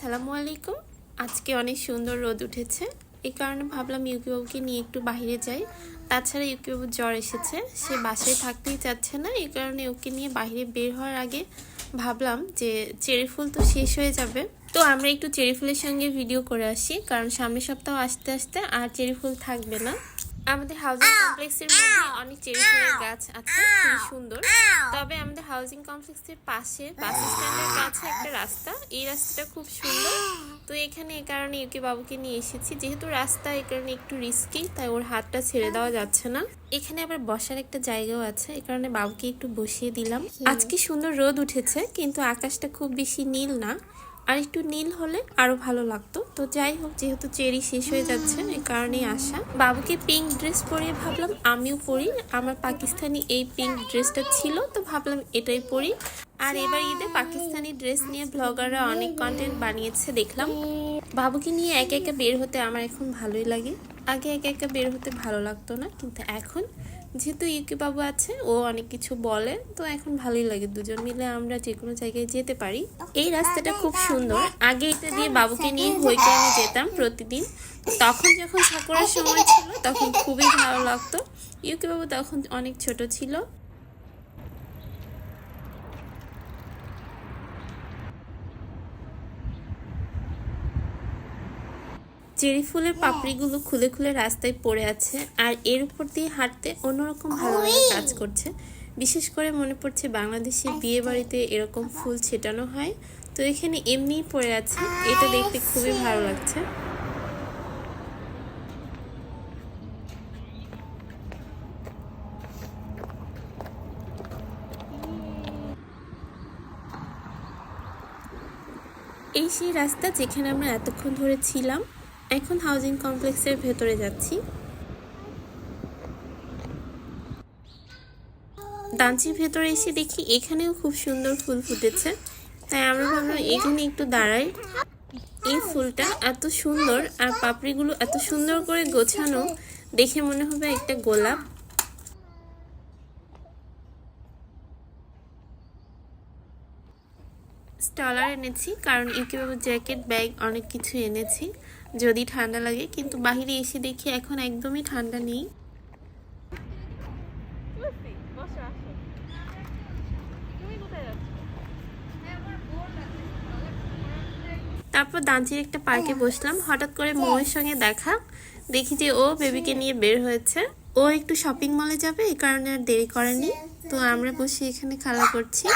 আসসালামু আলাইকুম আজকে অনেক সুন্দর রোদ উঠেছে। এই কারণে ভাবলাম ইউকিবাবুকে নিয়ে একটু বাইরে যাই। তাছাড়া ইউকিবাবুর জ্বর এসেছে। সে বাসায় থাকতেই চাচ্ছে না। এই কারণে ওকে নিয়ে বাইরে বের হওয়ার আগে ভাবলাম যে চেরি ফুল তো শেষ হয়ে যাবে। তো আমরা একটু চেরি ফুলের সঙ্গে ভিডিও করে আসি। কারণ সামনের সপ্তাহ আসতে আসতে আর চেরি ফুল থাকবে না। আমাদের হাউজিং কমপ্লেক্সের মধ্যে অনেক চেরি ফুলের গাছ আছে খুবই সুন্দর। তবে আমাদের হাউজিং কমপ্লেক্সের পাশে বাস স্ট্যান্ডের কাছে একটা রাস্তা এই রাস্তাটা খুব সুন্দর। তো এখানে এই কারণে ইউকে বাবুকে নিয়ে এসেছি। যেহেতু রাস্তা এই কারণে একটু রিস্কি তাই ওর হাতটা ছেড়ে দেওয়া যাচ্ছে না। এখানে আবার বসার একটা জায়গাও আছে এই কারণে বাবুকে একটু বসিয়ে দিলাম। আজকে সুন্দর রোদ উঠেছে কিন্তু আকাশটা খুব বেশি নীল না। আর একটু নীল হলে আরও ভালো লাগতো। তো যাই হোক, যেহেতু চেরি শেষ হয়ে যাচ্ছে এই কারণেই আসা বাবুকে পিঙ্ক ড্রেস পরিয়ে ভাবলাম আমিও পরি। আমার পাকিস্তানি এই পিঙ্ক ড্রেসটা ছিল, তো ভাবলাম এটাই পরি। আর এবার ঈদে পাকিস্তানি ড্রেস নিয়ে ব্লগাররা অনেক কন্টেন্ট বানিয়েছে, দেখলাম। বাবুকে নিয়ে একে একে বের হতে আমার এখন ভালোই লাগে। আগে একে একা বের হতে ভালো লাগতো না, কিন্তু এখন যেহেতু ইউকি বাবু আছে, ও অনেক কিছু বলে, তো এখন ভালোই লাগে দুজন মিলে আমরা যে কোনো জায়গায় যেতে পারি। এই রাস্তাটা খুব সুন্দর। আগে এটা দিয়ে বাবুকে নিয়ে হই করে যেতাম প্রতিদিন। তখন যখন ঠাকুরের সময় ছিল, তখন খুবই ভালো লাগতো। ইউকি বাবু তখন অনেক ছোট ছিল। চেরি ফুলের পাপড়িগুলো খুলে খুলে রাস্তায় পড়ে আছে আর এর উপর দিয়ে হাঁটতে অন্যরকম ভালো কাজ করছে। বিশেষ করে মনে পড়ছে বাংলাদেশে বিয়ে বাড়িতে এরকম ফুল ছেটানো হয়। তো এখানে এমনিই পড়ে আছে। এটা দেখতে খুবই ভালো লাগছে। এই সেই রাস্তা যেখানে আমরা এতক্ষণ ধরে ছিলাম এখন হাউজিং কমপ্লেক্সের ভেতরে যাচ্ছি। দাঞ্চির ভেতরে এসে দেখি এখানেও খুব সুন্দর ফুল ফুটেছে। তাই আমরা ভাবলাম এখানে একটু দাঁড়াই। এই ফুলটা এত সুন্দর আর পাপড়িগুলো এত সুন্দর করে গোছানো দেখে মনে হবে একটা গোলাপ। স্টলার এনেছি, কারণ ইউকিবাবু জ্যাকেট, ব্যাগ অনেক কিছু এনেছি। যদি ঠান্ডা লাগে কিন্তু বাহিরে এসে দেখি এখন একদমই ঠান্ডা নেই। তারপর দাঞ্চির একটা পার্কে বসলাম। হঠাৎ করে মৌয়ের সঙ্গে দেখা। দেখি যে ও বেবিকে নিয়ে বের হয়েছে। ও একটু শপিং মলে যাবে এই কারণে আর দেরি করেনি। তো আমরা বসে এখানে খেলা করছি।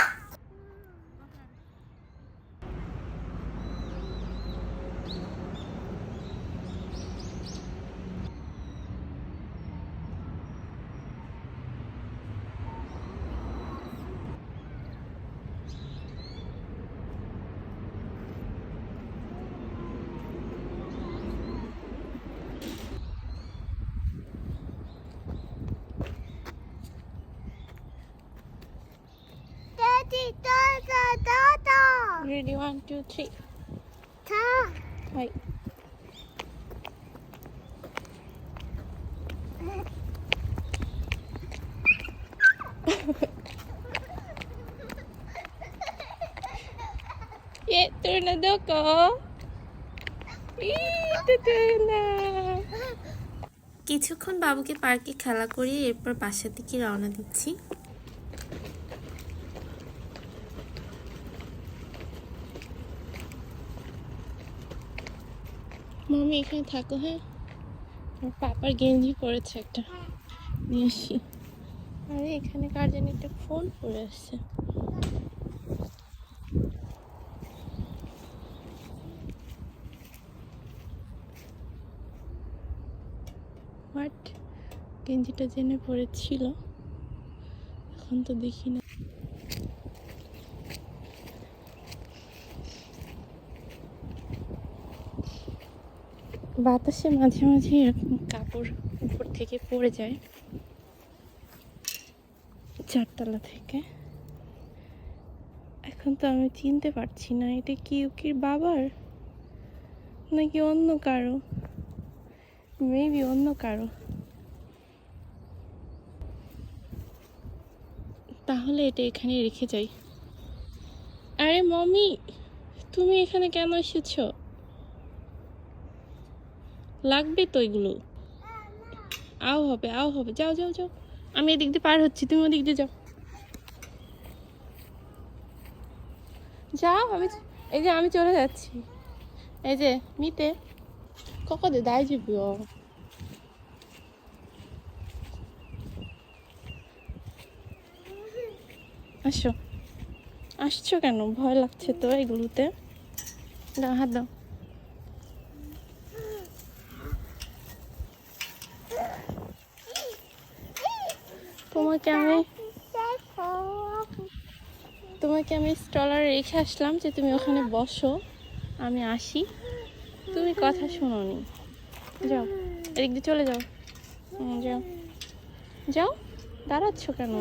Ready one two three Ta. Hi Ito na daw ko. Ito কিছুক্ষণ বাবুকে পার্কে খেলা করিয়ে এরপর বাসার দিকে রওনা দিচ্ছি। মামি এখানে থাকো হ্যাঁ? পাপার গেঞ্জি পরেছে একটা। নিয়ে আসি। আরে, এখানে কার জানি একটা ফোন পড়ে আসছে হোয়াট গেঞ্জিটা জেনে পড়েছিল এখন তো দেখি না। বাতাসে মাঝে মাঝে এরকম কাপড় উপর থেকে পড়ে যায়। চারতলা থেকে। এখন তো আমি চিনতে পারছি না, এটা কি উকির বাবার? নাকি অন্য কারও? মেবি অন্য কারও। তাহলে এটা এখানে রেখে যাই। আরে মমি, তুমি এখানে কেন এসেছ? লাগবে তো এগুলো? আও হবে আও হবে। যাও যাও যাও। আমি এদিক দিয়ে পার হচ্ছি, তুমি ওদিক দিয়ে যাও। যাও, আমি এই যে আমি চলে যাচ্ছি। এই যে, মিতে। ককদে দায় যাবি ও? আসো। আসছো কেন? ভয় লাগছে তো এগুলোতে। হাত দাও। তোমাকে আমি তোমাকে আমি স্টলারে রেখে আসলাম যে তুমি ওখানে বসো। আমি আসি। তুমি কথা শোনো নি যাও। এদিক দিয়ে চলে যাও। যাও। যাও। দাঁড়াচ্ছ কেন?